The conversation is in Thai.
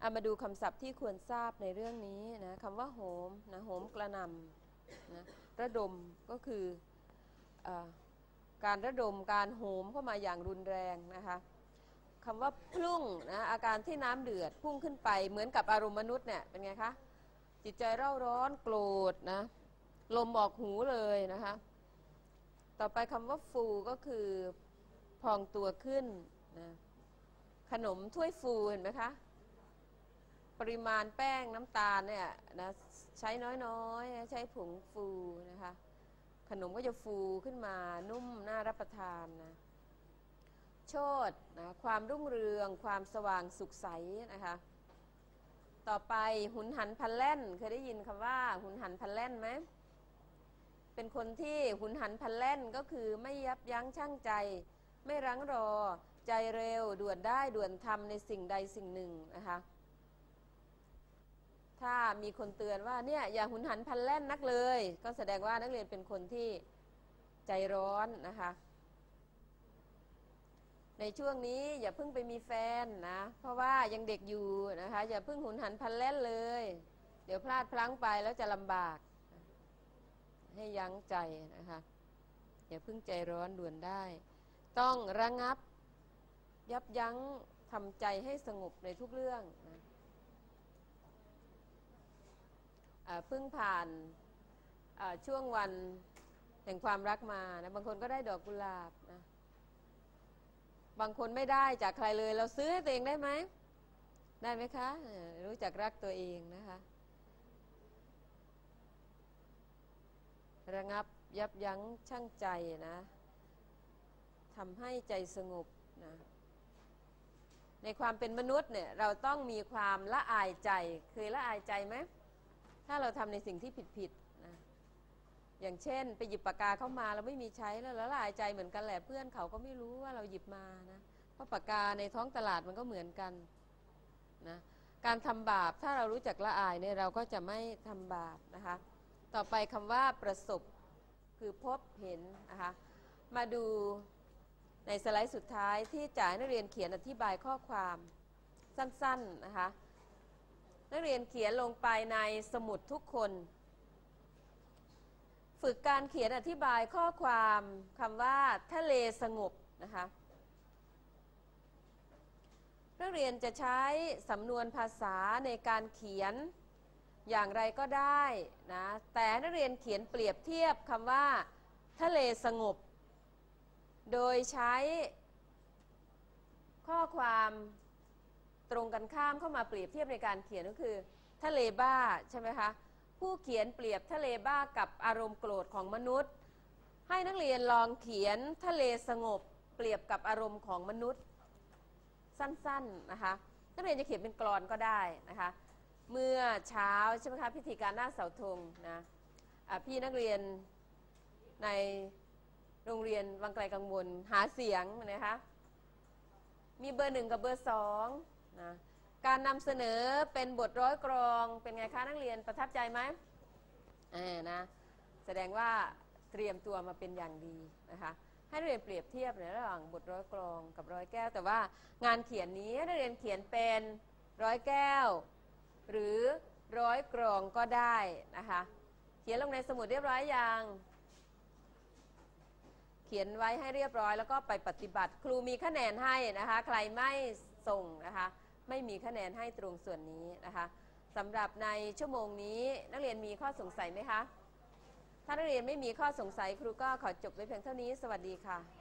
เอามาดูคำศัพท์ที่ควรทราบในเรื่องนี้นะคำว่าโหมนะโหมกระนำนะระดมก็คืออการระดมการโหมเข้ามาอย่างรุนแรงนะคะคำว่าพุ่งนะอาการที่น้ำเดือดพุ่งขึ้นไปเหมือนกับอารมณ์มนุษย์เนี่ยเป็นไงคะจิตใจเร่าร้อนโกรธนะลมออกหูเลยนะคะต่อไปคำว่าฟูก็คือพองตัวขึ้นนะขนมถ้วยฟูเห็นไหมคะ ปริมาณแป้งน้ำตาลเนี่ยนะใช้น้อยๆ ใช้ผงฟูนะคะ ขนมก็จะฟูขึ้นมานุ่มน่ารับประทานนะโชดนะความรุ่งเรือง ความสว่างสุขใสนะคะ ต่อไปหุนหันพันแล่น เคยได้ยินคำว่า หุนหันพันแล่นไหมเป็นคนที่หุนหันพันแล่นก็คือไม่ยับยั้งชั่งใจ ไม่รั้งรอ ใจเร็วด่วนได้ด่วนทำในสิ่งใดสิ่งหนึ่งนะคะ ถ้ามีคนเตือนว่าเนี่ยอย่าหุนหันพันแล่นนักเลย ก็แสดงว่านักเรียนเป็นคนที่ใจร้อนนะคะ ในช่วงนี้อย่าเพิ่งไปมีแฟนนะ เพราะว่ายังเด็กอยู่นะคะ อย่าเพิ่งหุนหันพันแล่นเลย เดี๋ยวพลาดพลั้งไปแล้วจะลำบาก ให้ยั้งใจนะคะ อย่าเพิ่งใจร้อนด่วนได้ ต้องระงับยับยั้งทำใจให้สงบในทุกเรื่องนะ เพิ่งผ่านช่วงวันแห่งความรักมานะบางคนก็ได้ดอกกุหลาบนะบางคนไม่ได้จากใครเลย เราซื้อให้ตัวเองได้ไหมได้ไหมคะ รู้จักรักตัวเองนะคะ ระงับยับยั้งชั่งใจนะทำให้ใจสงบนะในความเป็นมนุษย์เนี่ยเราต้องมีความละอายใจเคยละอายใจไหม ถ้าเราทำในสิ่งที่ผิดๆนะอย่างเช่น ไปหยิบปากกาเข้ามาเราไม่มีใช้แล้วละลายใจเหมือนกันแหละเพื่อนเขาก็ไม่รู้ว่าเราหยิบมานะเพราะปากกาในท้องตลาดมันก็เหมือนกันนะการทำบาปถ้าเรารู้จักละอายเนี่ยเราก็จะไม่ทำบาปนะคะ ต่อไปคำว่าประสบคือพบเห็นนะคะมาดูในสไลด์สุดท้ายที่จ่ายนักเรียนเขียนอธิบายข้อความสั้นๆนะคะ นักเรียนเขียนลงไปในสมุดทุกคน ฝึกการเขียนอธิบายข้อความคำว่าทะเลสงบนะคะนักเรียนจะใช้สำนวนภาษาในการเขียนอย่างไรก็ได้นะแต่นักเรียนเขียนเปรียบเทียบคำว่า ทะเลสงบ โดยใช้ข้อความ ตรงกันข้ามเข้ามาเปรียบเทียบในการเขียนก็คือ ทะเลบ้าใช่ไหมคะผู้เขียนเปรียบทะเลบ้ากับอารมณ์โกรธของมนุษย์ ให้นักเรียนลองเขียนทะเลสงบ เปรียบกับอารมณ์ของมนุษย์ สั้นๆนะคะนักเรียนจะเขียนเป็นกรอนก็ได้นะคะเมื่อเช้าใช่ไหมคะพิธีการหน้าเสาธงนะพี่นักเรียนในโรงเรียนวังไกลกังวลหาเสียงนะคะมีเบอร์หนึ่งกับเบอร์สอง นะการนำเสนอเป็นบทร้อยกรองเป็นไงคะนักเรียนประทับใจไหมเออนะแสดงว่าเตรียมตัวมาเป็นอย่างดีนะคะให้นักเรียนเปรียบเทียบในระหว่างบทร้อยกรองกับร้อยแก้ว แต่ว่างานเขียนนี้นักเรียนเขียนเป็นร้อยแก้ว หรือร้อยกรองก็ได้นะคะเขียนลงในสมุดเรียบร้อยยังเขียนไว้ให้เรียบร้อยแล้วก็ไปปฏิบัติ ครูมีคะแนนให้นะคะ ใครไม่ส่งนะคะ ไม่มีคะแนนให้ตรงส่วนนี้นะคะสำหรับในชั่วโมงนี้นักเรียนมีข้อสงสัยไหมคะ ถ้านักเรียนไม่มีข้อสงสัยครูก็ขอจบไว้เพียงเท่านี้ สวัสดีค่ะ